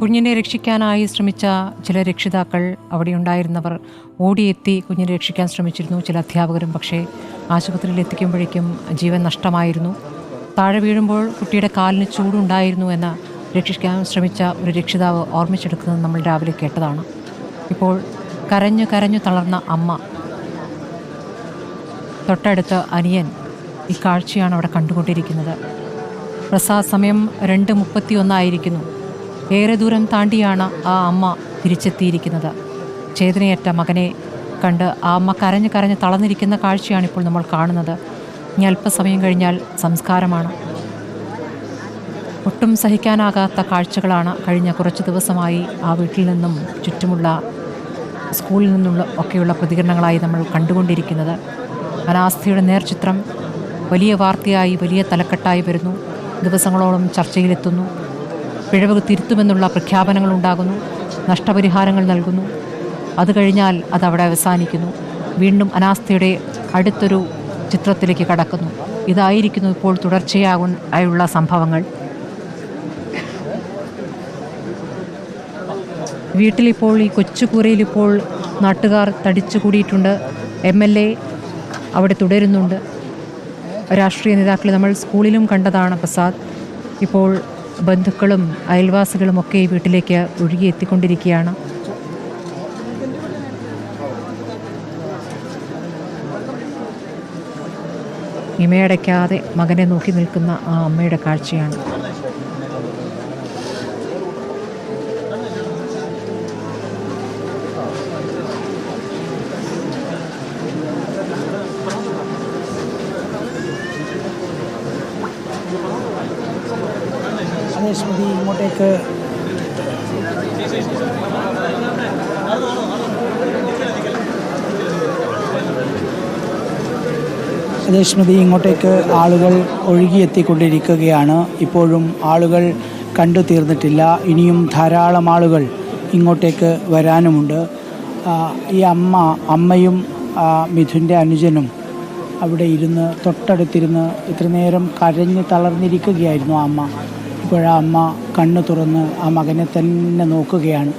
കുഞ്ഞിനെ രക്ഷിക്കാനായി ശ്രമിച്ച ചില രക്ഷിതാക്കൾ അവിടെ ഉണ്ടായിരുന്നവർ ഓടിയെത്തി കുഞ്ഞിനെ രക്ഷിക്കാൻ ശ്രമിച്ചിരുന്നു. ചില അധ്യാപകരും പക്ഷേ ആശുപത്രിയിൽ എത്തിക്കുമ്പോഴേക്കും ജീവൻ നഷ്ടമായിരുന്നു. താഴെ വീഴുമ്പോൾ കുട്ടിയുടെ കാലിന് ചൂടുണ്ടായിരുന്നു എന്ന് രക്ഷിക്കാൻ ശ്രമിച്ച ഒരു രക്ഷിതാവ് ഓർമ്മിച്ചെടുക്കുന്നത് നമ്മൾ രാവിലെ കേട്ടതാണ്. ഇപ്പോൾ കരഞ്ഞു കരഞ്ഞു തളർന്ന അമ്മ തൊട്ടടുത്ത് അനിയൻ ഈ കാഴ്ചയാണ് അവിടെ കണ്ടുകൊണ്ടിരിക്കുന്നത്. പ്രസാദ് സമയം രണ്ട് മുപ്പത്തി ഒന്നായിരിക്കുന്നു ഏറെ ദൂരം താണ്ടിയാണ് ആ അമ്മ തിരിച്ചെത്തിയിരിക്കുന്നത്. ചേതനയറ്റ മകനെ കണ്ട് ആ അമ്മ കരഞ്ഞ് കരഞ്ഞ് തളർന്നിരിക്കുന്ന കാഴ്ചയാണ് ഇപ്പോൾ നമ്മൾ കാണുന്നത്. ഇനി അല്പസമയം കഴിഞ്ഞാൽ സംസ്കാരമാണ്. ഒട്ടും സഹിക്കാനാകാത്ത കാഴ്ചകളാണ് കഴിഞ്ഞ കുറച്ച് ദിവസമായി ആ വീട്ടിൽ നിന്നും ചുറ്റുമുള്ള സ്കൂളിൽ നിന്നുള്ള ഒക്കെയുള്ള പ്രതികരണങ്ങളായി നമ്മൾ കണ്ടുകൊണ്ടിരിക്കുന്നത്. അനാസ്ഥയുടെ നേർചിത്രം വലിയ വാർത്തയായി വലിയ തലക്കെട്ടായി വരുന്നു. ദിവസങ്ങളോളം ചർച്ചയിലെത്തുന്നു. പിഴവ് തിരുത്തുമെന്നുള്ള പ്രഖ്യാപനങ്ങൾ ഉണ്ടാകുന്നു നഷ്ടപരിഹാരങ്ങൾ നൽകുന്നു. അത് കഴിഞ്ഞാൽ അത് അവിടെ അവസാനിക്കുന്നു. വീണ്ടും അനാസ്ഥയുടെ അടുത്തൊരു ചിത്രത്തിലേക്ക് കടക്കുന്നു. ഇതായിരിക്കുന്നു ഇപ്പോൾ തുടർച്ചയാകും ആയുള്ള സംഭവങ്ങൾ. വീട്ടിലിപ്പോൾ ഈ കൊച്ചുകൂരയിലിപ്പോൾ നാട്ടുകാർ തടിച്ചു കൂടിയിട്ടുണ്ട് എം എൽ എ അവിടെ തുടരുന്നുണ്ട്. രാഷ്ട്രീയ നേതാക്കളെ നമ്മൾ സ്കൂളിലും കണ്ടതാണ് പ്രസാദ്. ഇപ്പോൾ ബന്ധുക്കളും അയൽവാസികളും ഒക്കെ ഈ വീട്ടിലേക്ക് ഒഴുകി എത്തിക്കൊണ്ടിരിക്കുകയാണ്. ഇമയടയ്ക്കാതെ മകനെ നോക്കി നിൽക്കുന്ന ആ അമ്മയുടെ കാഴ്ചയാണ്. സ്മൃതി ഇങ്ങോട്ടേക്ക്. അതെ സ്മൃതി ഇങ്ങോട്ടേക്ക് ആളുകൾ ഒഴുകിയെത്തിക്കൊണ്ടിരിക്കുകയാണ്. ഇപ്പോഴും ആളുകൾ കണ്ടു തീർന്നിട്ടില്ല. ഇനിയും ധാരാളം ആളുകൾ ഇങ്ങോട്ടേക്ക് വരാനുമുണ്ട്. ഈ അമ്മ അമ്മയും മിഥുന്റെ അനുജനും അവിടെ ഇരുന്ന് തൊട്ടടുത്തിരുന്ന് ഇത്ര നേരം കരഞ്ഞ് തളർന്നിരിക്കുകയായിരുന്നു ആ അമ്മ. ഇപ്പോഴാ അമ്മ കണ്ണു തുറന്ന് ആ മകനെ തന്നെ നോക്കുകയാണ്.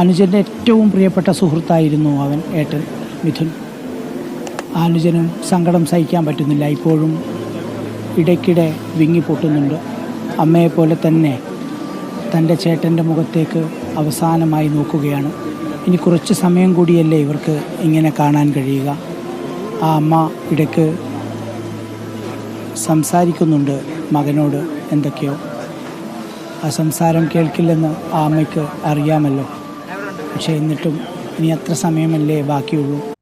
അനുജന്റെ ഏറ്റവും പ്രിയപ്പെട്ട സുഹൃത്തായിരുന്നു അവൻ ഏട്ടൻ മിഥുൻ. അനുജനും സങ്കടം സഹിക്കാൻ പറ്റുന്നില്ല. ഇപ്പോഴും ഇടയ്ക്കിടെ വിങ്ങിപ്പൊട്ടുന്നുണ്ട് അമ്മയെപ്പോലെ തന്നെ തന്റെ ചേട്ടന്റെ മുഖത്തേക്ക് അവസാനമായി നോക്കുകയാണ്. ഇനി കുറച്ച് സമയം കൂടിയല്ലേ ഇവർക്ക് ഇങ്ങനെ കാണാൻ കഴിയുക. ആ അമ്മ ഇടയ്ക്ക് സംസാരിക്കുന്നുണ്ട് മകനോട് എന്തൊക്കെയോ. ആ സംസാരം കേൾക്കില്ലെന്ന് ആ അമ്മയ്ക്ക് അറിയാമല്ലോ. പക്ഷേ എന്നിട്ടും ഇനി എത്ര സമയമല്ലേ ബാക്കിയുള്ളൂ.